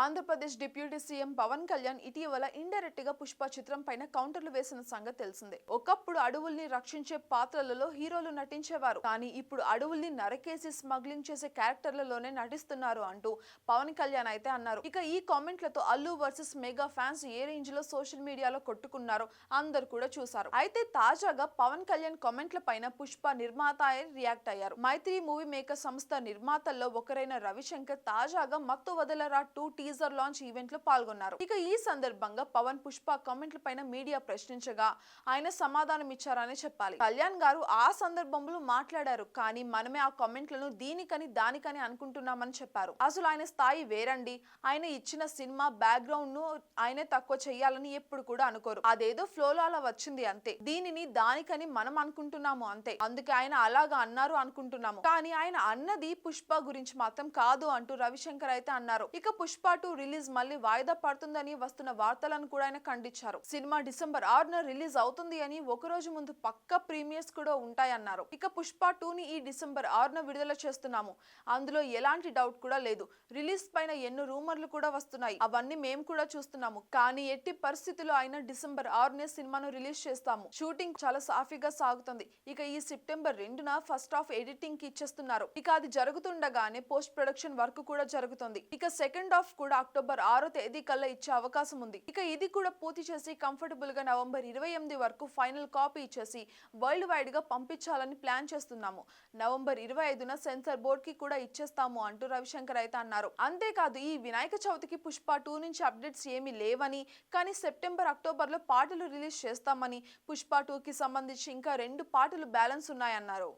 Andhra Pradesh deputy CM Pawan Kalyan ఇటీవల ఇండైరెక్ట్గా పుష్ప చిత్రం పైన కౌంటర్లు వేసిన సంగతి తెలిసిందే. ఒకప్పుడు అడవుల్ని రక్షించే పాత్రలలో హీరోలు నటించేవారు. కానీ ఇప్పుడు అడవుల్ని నరకేసి స్మగ్లింగ్ చేసే క్యారెక్టర్లలోనే నటిస్తున్నారు అంటూ పవన్ కళ్యాణ్ అయితే అన్నారు. ఇక ఈ కామెంట్లతో అల్లు వర్సెస్ మెగా ఫ్యాన్స్ ఏ రేంజ్లో సోషల్ మీడియాలో కొట్టుకున్నారో అందరు కూడా చూశారు. అయితే తాజాగా పవన్ కళ్యాణ్ కామెంట్ల పైన పుష్ప నిర్మాత రియాక్ట్ అయ్యారు. మైత్రి మూవీ మేకర్ సంస్థ నిర్మాతల్లో ఒకరైన రవిశంకర్ తాజాగా మత్తు వదలరా టూ టీజర్ లాంచ్ ఈవెంట్లో పాల్గొన్నారు. ఇక ఈ సందర్భంగా పవన్ పుష్ప కామెంట్ల పైన మీడియా ప్రశ్నించగా ఆయన సమాధానం ఇచ్చారని చెప్పాలి. కళ్యాణ్ గారు ఆ సందర్భంలో మాట్లాడారు కానీ మనమే ఆ కామెంట్లను దీనికని దానికని అనుకుంటున్నామని చెప్పారు. అసలు ఆయన స్థాయి వేరండి. ఆయన ఇచ్చిన సినిమా బ్యాక్గ్రౌండ్ను ఆయనే తక్కువ చేయాలని ఎప్పుడు కూడా అనుకోరు. అదేదో ఫ్లోలో అలా వచ్చింది అంతే. దీనిని దానికని మనం అనుకుంటున్నాము అంతే. అందుకే ఆయన అలాగా అన్నారు అనుకుంటున్నాము. కానీ ఆయన అన్నది పుష్ప గురించి మాత్రం కాదు అంటూ రవిశంకర్ అయితే అన్నారు. ఇక పుష్ప టూ రిలీజ్ మళ్ళీ వాయిదా పడుతుందని వస్తున్న వార్తలను కూడా ఆయన ఖండించారు. సినిమా డిసెంబర్ ఆరున రిలీజ్ అవుతుంది అని ఒక రోజు ముందు పక్క ప్రీమియర్స్ కూడా ఉంటాయన్నారు. ఇక పుష్ప టూని ఈ డిసెంబర్ ఆరున విడుదల చేస్తున్నాము. అందులో ఎలాంటి డౌట్ కూడా లేదు. రిలీజ్ పైన ఎన్నో రూమర్లు కూడా వస్తున్నాయి. అవన్నీ మేము కూడా చూస్తున్నాము. కానీ ఎట్టి పరిస్థితుల్లో అయినా డిసెంబర్ ఆరునే సినిమాను రిలీజ్ చేస్తాము. షూటింగ్ చాలా సాఫీగా సాగుతుంది. ఇక ఈ సెప్టెంబర్ రెండున ఫస్ట్ హాఫ్ ఎడిటింగ్కి ఇచ్చేస్తున్నారు. ఇక అది జరుగుతుండగానే పోస్ట్ ప్రొడక్షన్ వర్క్ కూడా జరుగుతుంది. ఇక సెకండ్ హాఫ్ కూడా అక్టోబర్ ఆరో తేదీ కల్లా ఇచ్చే అవకాశం ఉంది. ఇక ఇది కూడా పూర్తి చేసి కంఫర్టబుల్గా నవంబర్ ఇరవై ఎనిమిది వరకు ఫైనల్ కాపీ ఇచ్చేసి వరల్డ్ వైడ్గా పంపించాలని ప్లాన్ చేస్తున్నాము. నవంబర్ ఇరవై ఐదున సెన్సార్ బోర్డ్కి కూడా ఇచ్చేస్తాము అంటూ రవిశంకర్ అయితే అన్నారు. అంతేకాదు ఈ వినాయక చవితికి పుష్ప టూ నుంచి అప్డేట్స్ ఏమీ లేవని కానీ సెప్టెంబర్ అక్టోబర్లో పాటలు రిలీజ్ చేస్తామని పుష్ప టూ కి సంబంధించి ఇంకా రెండు పాటలు బ్యాలెన్స్ ఉన్నాయన్నారు.